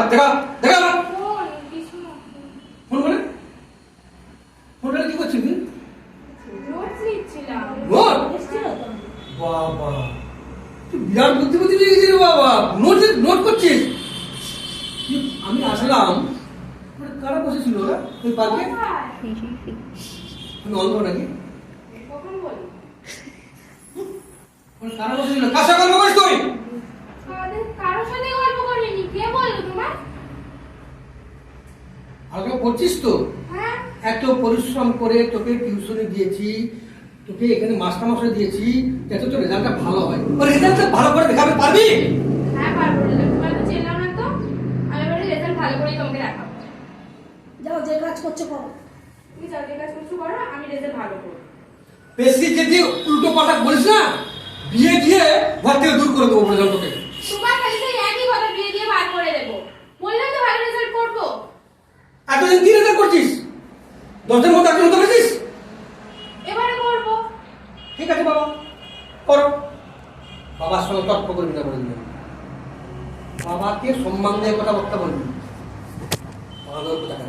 হাত দেখা দেখা ফোন করে? ফোনটা কি করছিস তুই? বাবা তুই বিরাট বুদ্ধিমতী হয়ে গেছিস বাবা। নোট নোট করছিস? আমি আসলাম। কারা বসেছিল ওরা? ওই পার্কে? আমি অন্ধ নাকি? কারা বসেছিল? কার সাথে গল্প করিস তুই? ভালো করছিস তো? হ্যাঁ। এত পরিশ্রম করে তোকে টিউশনে দিয়েছি তোকে এখানে মাস্টার মশাই দিয়েছি যাতে তোর রেজাল্টটা ভালো হয়। ওই রেজাল্টটা ভালো করে দেখাতে পারবি? হ্যাঁ পারব। রেজাল্ট তোমার তো চেলাম না তো? আমি এবারে রেজাল্ট ভালো করেই তোমাকে দেখাবো। যাও যে কাজ করছ করো। তুমি যাও যে কাজ করছ করো আমি রেজাল্ট ভালো করব। বেশি যদি উল্টো পাল্টা বলিস না বিয়ে দিয়ে ঘর থেকে দূর করে দেবো রেজাল্ট তোকে তোমার খালি সেই একই কথা বিয়ে দিয়ে বার করে দেবো বললাম তো ভালো রেজাল্ট করব এতদিন কি রেজাল্ট করছিস দশটার মধ্যে মতো করেছিস? এবারে করব। ঠিক আছে বাবা। করো। বাবার সঙ্গে তর্ক করবি না বলবি বাবাকে সম্মান দিয়ে বলতে বলবি। বাবা দেখা